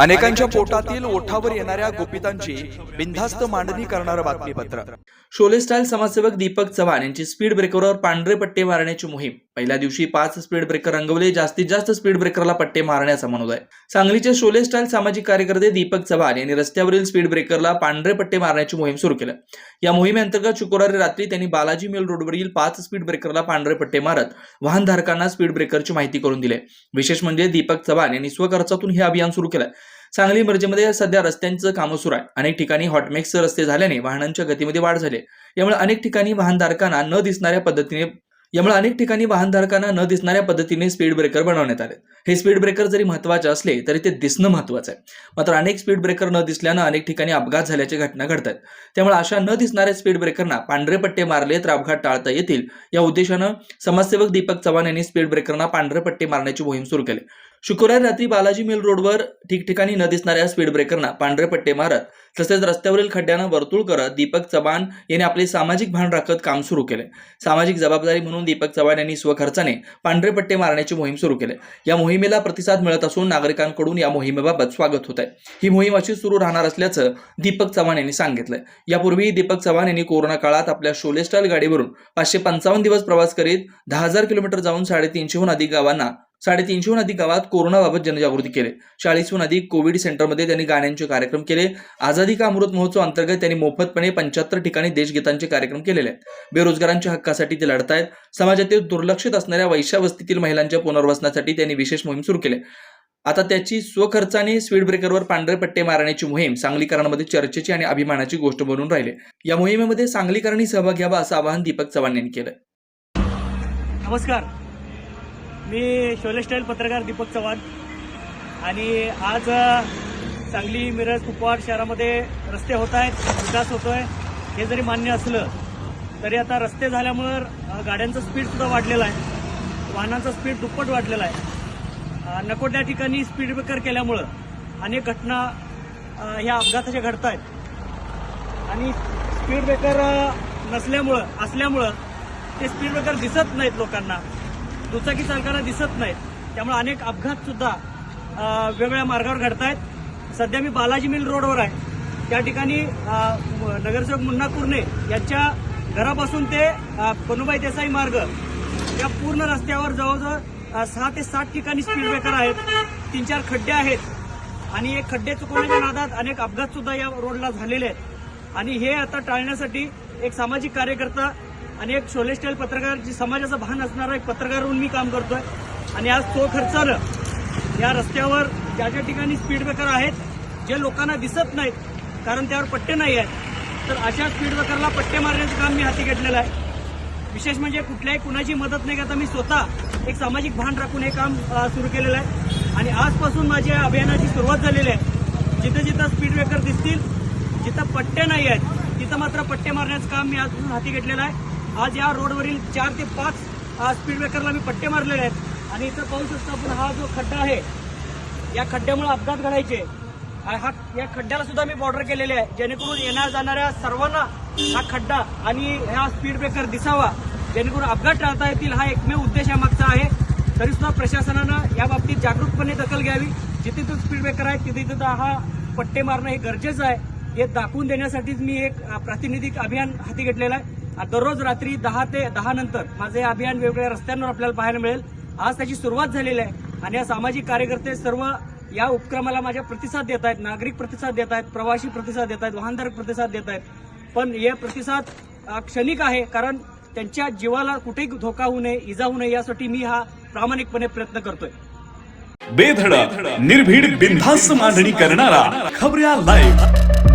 अनेकांच्या पोटातील ओठावर येणाऱ्या गोपितांची बिनधास्त मांडणी करणारं बातमीपत्र. शोले स्टाईल समाजसेवक दीपक चव्हाण यांची स्पीड ब्रेकरवर पांढरे पट्टे मारण्याची मोहीम. पहिल्या दिवशी पाच स्पीड ब्रेकर रंगवले जास्तीत जास्त स्पीड ब्रेकरला पट्टे मारण्याचा मनोद आहे सांगलीचे शोले स्टाईल सामाजिक कार्यकर्ते दीपक चव्हाण यांनी रस्त्यावरील स्पीड ब्रेकरला पांढरे पट्टे मारण्याची मोहीम सुरू केली. या मोहिमेअंतर्गत शुक्रवारी रात्री त्यांनी बालाजी मिल रोडवरील पाच स्पीड ब्रेकरला पांढरे पट्टे मारत वाहनधारकांना स्पीड ब्रेकरची माहिती करून दिली. विशेष म्हणजे दीपक चव्हाण यांनी स्वखर्चातून हे अभियान सुरू केलंय सांगली मर्जेमध्ये सध्या रस्त्यांचं कामं सुरू आहे. अनेक ठिकाणी हॉटमेक्स रस्ते झाल्याने वाहनांच्या गतीमध्ये वाढ झाली यामुळे अनेक ठिकाणी वाहनधारकांना न दिसणाऱ्या पद्धतीने यामुळे अनेक ठिकाणी वाहनधारकांना न दिसणाऱ्या पद्धतीने स्पीड ब्रेकर बनवण्यात आले. हे स्पीड ब्रेकर जरी महत्त्वाचे असले तरी ते दिसणं महत्वाचं आहे. मात्र अनेक स्पीड ब्रेकर न दिसल्यानं अनेक ठिकाणी अपघात झाल्याच्या घटना घडतात. त्यामुळे अशा न दिसणाऱ्या स्पीड ब्रेकरना पांढरे पट्टे मारले तर अपघात टाळता येतील. या उद्देशानं समाजसेवक दीपक चव्हाण यांनी स्पीड ब्रेकरना पांढरे पट्टे मारण्याची मोहीम सुरू केली. शुक्रवारी रात्री बालाजी मिल रोडवर ठिकठिकाणी न दिसणाऱ्या स्पीड ब्रेकरना पांढरे पट्टे मारत तसेच रस्त्यावरील खड्ड्यांना वर्तुळ करत दीपक चव्हाण यांनी आपले सामाजिक भान राखत काम सुरू केले. सामाजिक जबाबदारी म्हणून दीपक चव्हाण यांनी स्वखर्चाने पांढरे पट्टे मारण्याची मोहीम सुरू केली. या मोहिमेला प्रतिसाद मिळत असून नागरिकांकडून या मोहिमेबाबत स्वागत होत आहे ही मोहीम अशी सुरू राहणार असल्याचं दीपक चव्हाण यांनी सांगितलं यापूर्वी दीपक चव्हाण यांनी कोरोना काळात आपल्या शोले स्टाईल गाडीवरून पाचशे पंचावन्न दिवस प्रवास करीत दहा हजार किलोमीटर जाऊन साडेतीनशेहून अधिक गावांना साडेतीनशेहून अधिक गावात कोरोनाबाबत जनजागृती केली. चाळीसहून अधिक कोविड सेंटरमध्ये त्यांनी गाण्यांचे कार्यक्रम केले. आझादी का अमृत महोत्सव अंतर्गत त्यांनी मोफतपणे पंच्याहत्तर ठिकाणी देशगीतांचे कार्यक्रम केलेले. आहेत बेरोजगारांच्या हक्कासाठी ते लढतायत समाजातील दुर्लक्षित असणाऱ्या वैशावस्तीतील महिलांच्या पुनर्वसनासाठी त्यांनी विशेष मोहीम सुरू केली. आता त्याची स्वखर्चाने स्पीड ब्रेकरवर पांढरे पट्टे मारण्याची मोहीम सांगलीकरांमध्ये चर्चेची आणि अभिमानाची गोष्ट बनून राहिली. या मोहिमेमध्ये सांगलीकरांनी सहभाग घ्यावा असं आवाहन दीपक चव्हाण यांनी केलं. नमस्कार. मी शोले स्टाईल पत्रकार दीपक चव्हाण. आणि आज सांगली मिरज कुपवाड शहरामध्ये रस्ते होत आहेत विकास होतोय हे जरी मान्य असलं तरी आता रस्ते झाल्यामुळं गाड्यांचं स्पीडसुद्धा स्पीड सुद्धा आहे. वाहनांचं स्पीड दुप्पट वाढलेलं आहे. नको त्या ठिकाणी स्पीड ब्रेकर केल्यामुळं अनेक घटना ह्या अपघाताच्या घडत आहेत. आणि स्पीड ब्रेकर नसल्यामुळं असल्यामुळं ते स्पीड ब्रेकर दिसत नाहीत लोकांना. दुचाकी चालकांना दिसत नाहीत. त्यामुळे अनेक अपघात सुद्धा वेगवेगळ्या मार्गावर घडत आहेत सध्या मी बालाजी मिल रोडवर आहे. त्या ठिकाणी नगरसेवक मुन्ना कुर्णे यांच्या घरापासून ते पनुबाई देसाई मार्ग या पूर्ण रस्त्यावर जवळजवळ सहा ते सात ठिकाणी स्पीड ब्रेकर आहेत. तीन चार खड्डे आहेत. आणि हे खड्डे चुकवण्याच्या नादात अनेक अपघात सुद्धा या रोडला झालेले आहेत. आणि हे आता टाळण्यासाठी एक सामाजिक कार्यकर्ता आणि एक शोले स्टाईल पत्रकार जी समाजाचं भान असणारा एक पत्रकार म्हणून मी काम करतोय. आणि आज तो खर्चानं या रस्त्यावर ज्या ज्या ठिकाणी स्पीड ब्रेकर आहेत जे लोकांना दिसत नाहीत कारण त्यावर पट्टे नाही आहेत तर अशा स्पीड ब्रेकरला पट्टे मारण्याचं काम मी हाती घेतलेलं आहे. विशेष म्हणजे कुठल्याही कुणाची मदत नाही घेता मी स्वतः एक सामाजिक भान राखून हे काम सुरू केलेलं आहे. आणि आजपासून माझ्या अभियानाची सुरुवात झालेली आहे. जिथं जिथं स्पीड ब्रेकर दिसतील जिथं पट्टे नाही आहेत तिथं मात्र पट्टे मारण्याचं काम मी आजपासून हाती घेतलेलं आहे. आज या रोडवरील चार ते पाच स्पीड ब्रेकरला मी पट्टे मारलेले आहेत. आणि इथं पाहू शकतो आपण हा जो खड्डा आहे या खड्ड्यामुळे अपघात घडायचे. आणि हा या खड्ड्याला सुद्धा मी बॉर्डर केलेले आहे. जेणेकरून येण्या जाणाऱ्या सर्वांना हा खड्डा आणि हा स्पीड ब्रेकर दिसावा. जेणेकरून अपघात टाळता येतील हा एकमेव उद्देश यामागचा आहे. तरी सुद्धा प्रशासनानं या बाबतीत जागरूकपणे दखल घ्यावी. जिथे तो स्पीड ब्रेकर आहे तिथे तिथं हा पट्टे मारणं हे गरजेचं आहे. हे दाखवून देण्यासाठीच मी एक प्रातिनिधिक अभियान हाती घेतलेलं आहे. दररोज रात्री दहा ते दहा नंतर माझं हे अभियान वेगवेगळ्या रस्त्यांवर आपल्याला पाहायला मिळेल. आज त्याची सुरुवात झालेली आहे आणि या सामाजिक कार्यकर्ते सर्व या उपक्रमाला माझ्या प्रतिसाद देत आहेत नागरिक प्रतिसाद देत आहेत प्रवासी प्रतिसाद देत आहेत वाहनधारक प्रतिसाद देत आहेत. पण हे प्रतिसाद क्षणिक आहे कारण त्यांच्या जीवाला कुठेही धोका होऊ नये इजा होऊ नये यासाठी मी हा प्रामाणिकपणे प्रयत्न करतोय. बेधडक निर्भीड बिनधास्त मांडणी करणारा खबऱ्या लाईव्ह